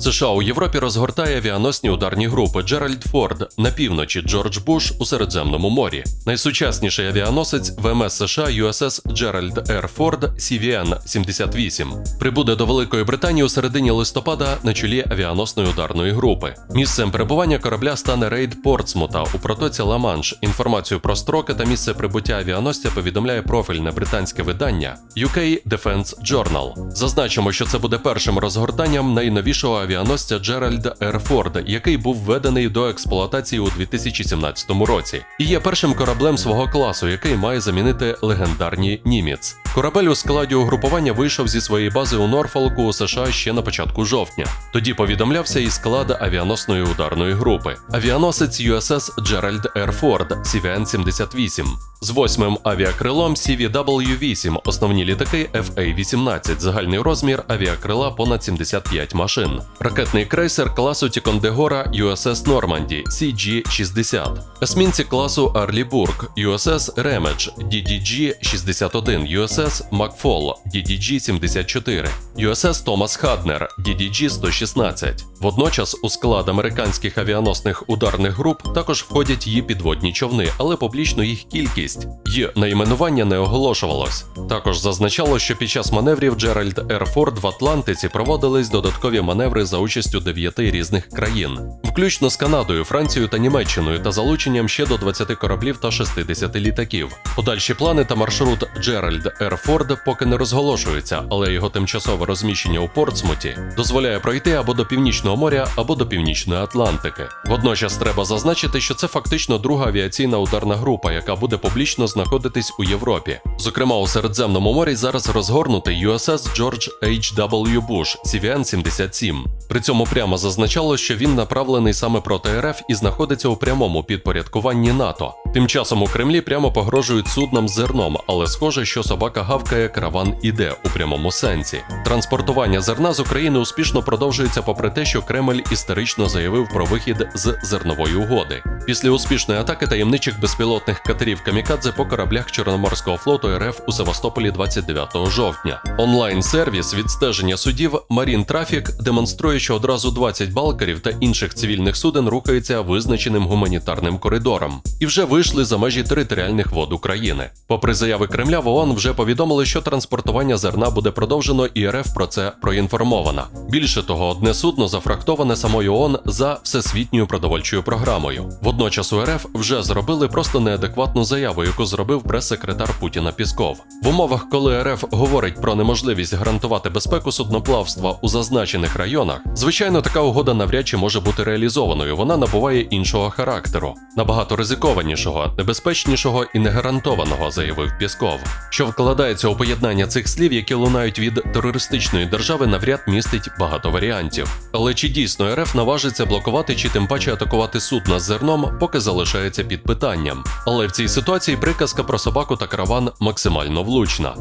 США у Європі розгортає авіаносні ударні групи Джеральд Форд на півночі Джордж Буш у Середземному морі. Найсучасніший авіаносець ВМС США USS Джеральд Р. Форд CVN 78 прибуде до Великої Британії у середині листопада на чолі авіаносної ударної групи. Місцем перебування корабля стане рейд Портсмута у протоці Ла-Манш. Інформацію про строки та місце прибуття авіаносця повідомляє профільне британське видання UK Defense Journal. Зазначимо, що це буде першим розгортанням найновішого авіаносця Джеральда Р. Форда, який був введений до експлуатації у 2017 році, і є першим кораблем свого класу, який має замінити легендарні Німець. Корабель у складі угрупування вийшов зі своєї бази у Норфолку у США ще на початку жовтня. Тоді повідомлявся і склад авіаносної ударної групи. Авіаносець USS Джеральд Р. Форд CVN-78 з восьмим авіакрилом CVW-8, основні літаки FA-18, загальний розмір авіакрила понад 75 машин. Ракетний крейсер класу Тікондегора USS Норманді CG-60, есмінці класу Арлібург USS Ремедж DDG-61, USS Макфол DDG-74, USS Томас Хаднер DDG-116. Водночас у склад американських авіаносних ударних груп також входять її підводні човни, але публічно їх кількість і найменування не оголошувалось. Також зазначало, що під час маневрів Джеральд Р. Форд в Атлантиці проводились додаткові маневри за участю дев'яти різних країн, включно з Канадою, Францією та Німеччиною, та залученням ще до 20 кораблів та 60 літаків. Подальші плани та маршрут Джеральд Р. Форд поки не розголошуються, але його тимчасове розміщення у Портсмуті дозволяє пройти або до Північного моря, або до Північної Атлантики. Водночас треба зазначити, що це фактично друга авіаційна ударна група, яка буде публічно знаходитись у Європі. Зокрема, у Середземному морі зараз розгорнутий USS George H.W. Bush CVN-77. При цьому прямо зазначало, що він направлений саме проти РФ і знаходиться у прямому підпорядкуванні НАТО. Тим часом у Кремлі прямо погрожують суднам зерном, але схоже, що собака гавкає, караван іде у прямому сенсі. Транспортування зерна з України успішно продовжується, попри те, що Кремль історично заявив про вихід з зернової угоди. Після успішної атаки таємничих безпілотних катерів Камікадзе по кораблях Чорноморського флоту РФ у Севастополі 29 жовтня. Онлайн-сервіс відстеження судів Marine Traffic демонструє, що одразу 20 балкерів та інших цивільних суден рухаються визначеним гуманітарним коридором і вже вийшли за межі територіальних вод України. Попри заяви Кремля, в ООН вже повідомили, що транспортування зерна буде продовжено, і РФ про це проінформована. Більше того, одне судно зафрахтоване самою ООН за всесвітньою продовольчою програмою. Водночас у РФ вже зробили просто неадекватну заяву, яку зробив прес-секретар Путіна Пісков. В умовах, коли РФ говорить про неможливість гарантувати безпеку судноплавства у зазначених районах, звичайно, така угода навряд чи може бути реалізованою. Вона набуває іншого характеру, набагато ризикованішого, небезпечнішого і негарантованого, заявив Пісков. Що вкладається у поєднання цих слів, які лунають від терористичної держави, навряд містить багато варіантів. Але чи дійсно РФ наважиться блокувати чи тим паче атакувати судна з зерном, поки залишається під питанням. Але в цій ситуації приказка про собаку та караван максимально влучна.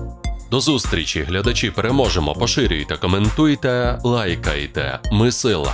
До зустрічі, глядачі, переможемо, поширюйте, коментуйте, лайкайте. Ми сила.